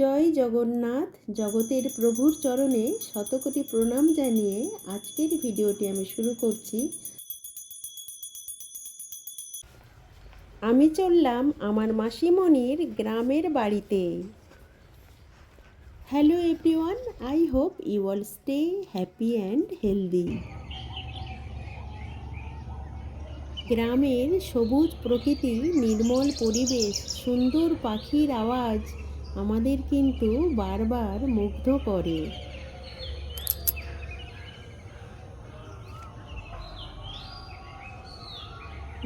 জয় জগন্নাথ, জগতের প্রভুর চরণে শতকোটি প্রণাম জানিয়ে আজকের ভিডিওটি আমি শুরু করছি। আমি চললাম আমার মাসিমণির গ্রামের বাড়িতে। Hello everyone I hope you all stay happy and healthy গ্রামের সবুজ প্রকৃতি, নির্মল পরিবেশ, সুন্দর পাখির আওয়াজ আমাদের কিন্তু বারবার মুগ্ধ করে।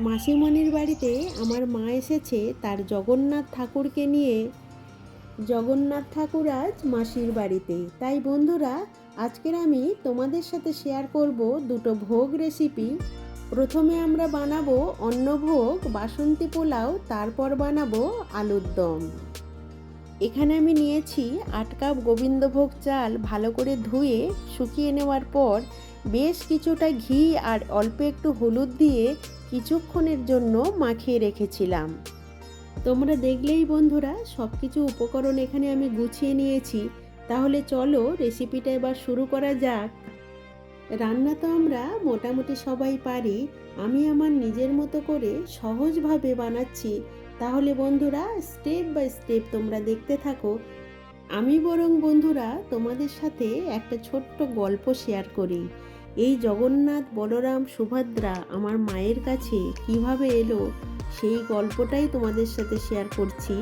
মাসিমণির বাড়িতে আমার মা এসেছে তার জগন্নাথ ঠাকুরকে নিয়ে। জগন্নাথ ঠাকুর আজ মাসির বাড়িতে। তাই বন্ধুরা, আজকের আমি তোমাদের সাথে শেয়ার করব দুটো ভোগ রেসিপি প্রথমে আমরা বানাবো অন্নভোগ, বাসন্তী পোলাও, তারপর বানাবো আলুর দম। এখানে আমি নিয়েছি আট কাপ গোবিন্দভোগ চাল ভালো করে ধুয়ে শুকিয়ে নেওয়ার পর বেশ কিছুটা ঘি আর অল্প একটু হলুদ দিয়ে কিছুক্ষণের জন্য মাখিয়ে রেখেছিলাম। তোমরা দেখলেই বন্ধুরা সব কিছু উপকরণ এখানে আমি গুছিয়ে নিয়েছি। তাহলে চলো রেসিপিটা এবার শুরু করা যাক। রান্না তো আমরা মোটামুটি সবাই পারি। আমি আমার নিজের মতো করে সহজভাবে বানাচ্ছি। তাহলে বন্ধুরা স্টেপ বাই স্টেপ তোমরা দেখতে থাকো। আমি বরং বন্ধুরা তোমাদের সাথে একটা ছোট্ট গল্প শেয়ার করি। এই জগন্নাথ বলরাম সুভদ্রা আমার মায়ের কাছে কীভাবে এলো, সেই গল্পটাই তোমাদের সাথে শেয়ার করছি।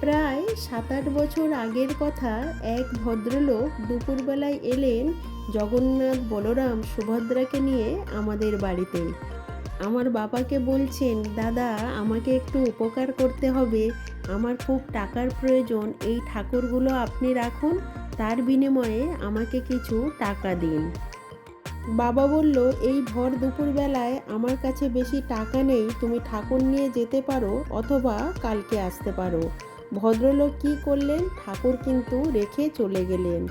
প্রায় সাত আট বছর আগের কথা, এক ভদ্রলোক দুপুরবেলায় এলেন জগন্নাথ বলরাম সুভদ্রাকে নিয়ে আমাদের বাড়িতে। আমার বাবাকে বলছেন, দাদা, আমাকে একটু উপকার করতে হবে। আমার খুব টাকার প্রয়োজন। এই ঠাকুরগুলো আপনি রাখুন। তার বিনিময়ে আমাকে কিছু টাকা দিন। বাবা বলল, এই ভর দুপুরবেলায় আমার কাছে বেশি টাকা নেই। তুমি ঠাকুর নিয়ে যেতে পারো অথবা কালকে আসতে পারো। ভদ্রলোক কি করলেন? ঠাকুর কিন্তু রেখে চলে গেলেন।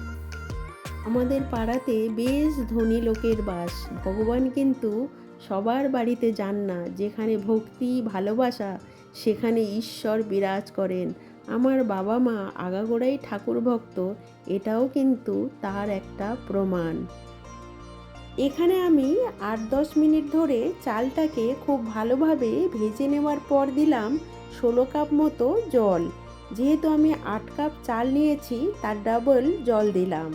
আমাদের পাড়াতে বেশ ধনী লোকের বাস। ভগবান কিন্তু সবার বাড়িতে যান না, যেখানে ভক্তি, ভালোবাসা, সেখানে ঈশ্বর বিরাজ করেন। আমার বাবা মা আগাগোড়াই ঠাকুর ভক্ত, এটাও কিন্তু তার একটা প্রমাণ। এখানে আমি আট দশ মিনিট ধরে চালটাকে খুব ভালোভাবে ভেজে নেওয়ার পর দিলাম ষোলো কাপ মতো জল। যেহেতু আমি আট কাপ চাল নিয়েছি, তার ডাবল জল দিলাম।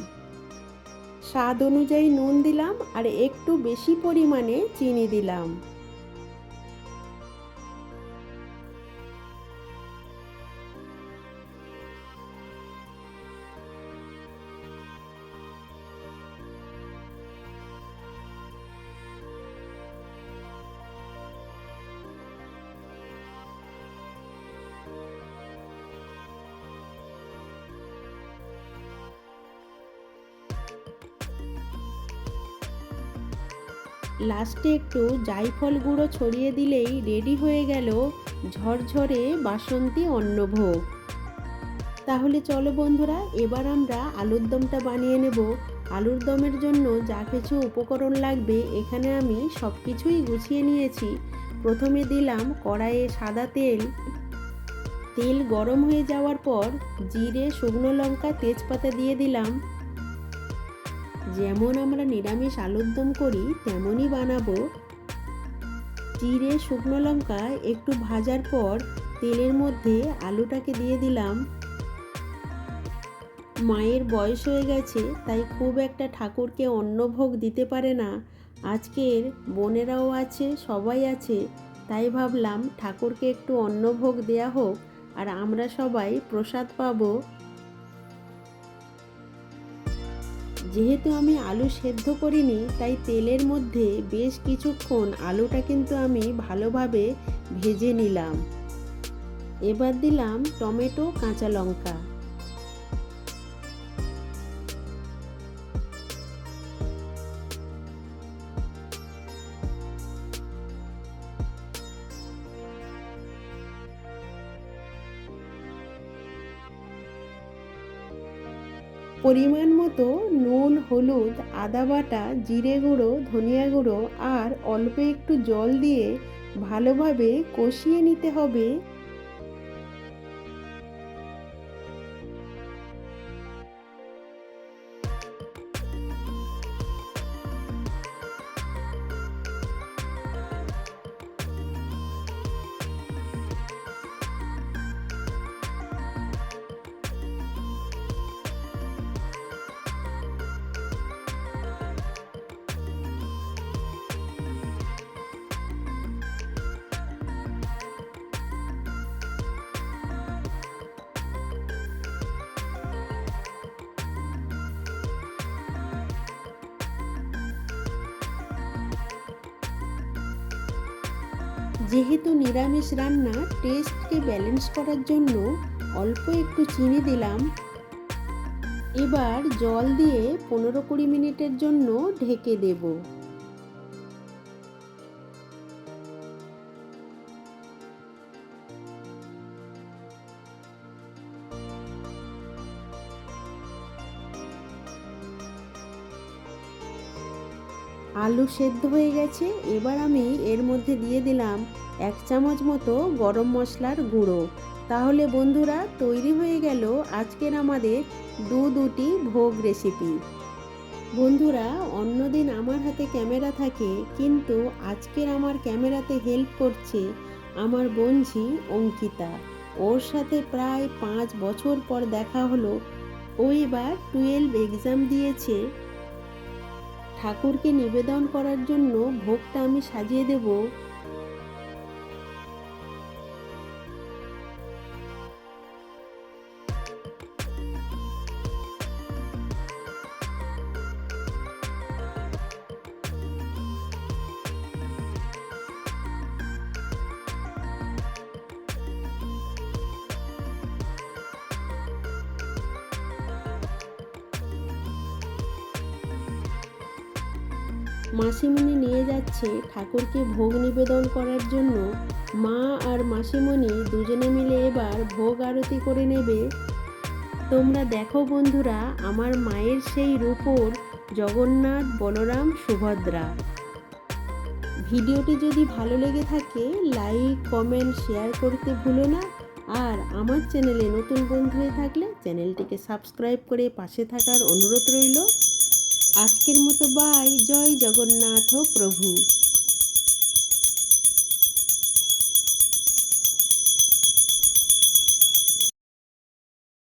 স্বাদ অনুযায়ী নুন দিলাম আর একটু বেশি পরিমাণে চিনি দিলাম। লাস্টে একটু জায়ফল গুঁড়ো ছড়িয়ে দিলেই রেডি হয়ে গেল ঝরঝরে বাসন্তী অন্নভোগ। তাহলে চলো বন্ধুরা, এবার আমরা আলুর দমটা বানিয়ে নেব। আলুর দমের জন্য যা কিছু উপকরণ লাগবে, এখানে আমি সব কিছুই গুছিয়ে নিয়েছি। প্রথমে দিলাম কড়াইয়ে সাদা তেল। তেল গরম হয়ে যাওয়ার পর জিরে, শুকনো লঙ্কা, তেজপাতা দিয়ে দিলাম। যেমন আমরা নিরামিষ আলুর দম করি, তেমনই বানাবো। জিরে শুকনো লঙ্কা একটু ভাজার পর তেলের মধ্যে আলুটাকে দিয়ে দিলাম। মায়ের বয়স হয়ে গেছে, তাই খুব একটা ঠাকুরকে অন্নভোগ দিতে পারে না। আজকের বোনেরাও আছে, সবাই আছে, তাই ভাবলাম ঠাকুরকে একটু অন্নভোগ দেয়া হোক, আর আমরা সবাই প্রসাদ পাবো। যেহেতু আমি আলু সেদ্ধ করিনি, তাই তেলের মধ্যে বেশ কিছুক্ষণ আলুটা কিন্তু আমি ভালোভাবে ভেজে নিলাম। এবার দিলাম টমেটো, কাঁচা লঙ্কা। পরিমাণ মতো নুন, হলুদ, আদা বাটা, জিরে গুঁড়ো, ধনিয়া গুঁড়ো আর অল্প একটু জল দিয়ে ভালোভাবে কষিয়ে নিতে হবে। যেহেতু নিরামিষ রান্না টেস্টকে ব্যালেন্স করার জন্য অল্প একটু চিনি দিলাম। এবার জল দিয়ে পনেরো কুড়ি মিনিটের জন্য ঢেকে দেব। আলু সেদ্ধ হয়ে গেছে, এবার আমি এর মধ্যে দিয়ে দিলাম এক চামচ মতো গরম মশলার গুঁড়ো। তাহলে বন্ধুরা, তৈরি হয়ে গেল আজকের আমাদের দু দুটি ভোগ রেসিপি বন্ধুরা, অন্যদিন আমার হাতে ক্যামেরা থাকে, কিন্তু আজকের আমার ক্যামেরাতে হেল্প করছে আমার বঞ্ঝি অঙ্কিতা। ওর সাথে প্রায় পাঁচ বছর পর দেখা হলো, ও এবার টুয়েলভ এক্সাম দিয়েছে। ঠাকুরকে নিবেদন করার জন্য ভোগটা আমি সাজিয়ে দেব। মাসিমণি নিয়ে যাচ্ছে ঠাকুরকে ভোগ নিবেদন করার জন্য। মা আর মাসিমণি দুজনে মিলে এবার ভোগ আরতি করে নেবে। তোমরা দেখো বন্ধুরা, আমার মায়ের সেই রূপর জগন্নাথ, বলরাম, সুভদ্রা। ভিডিওটি যদি ভালো লেগে থাকে, লাইক, কমেন্ট, শেয়ার করতে ভুলো না। আর আমার চ্যানেলে নতুন বন্ধু হয়ে থাকলে চ্যানেলটিকে সাবস্ক্রাইব করে পাশে থাকার অনুরোধ রইল। আজকের মতো বাই জয় জগন্নাথ প্রভু।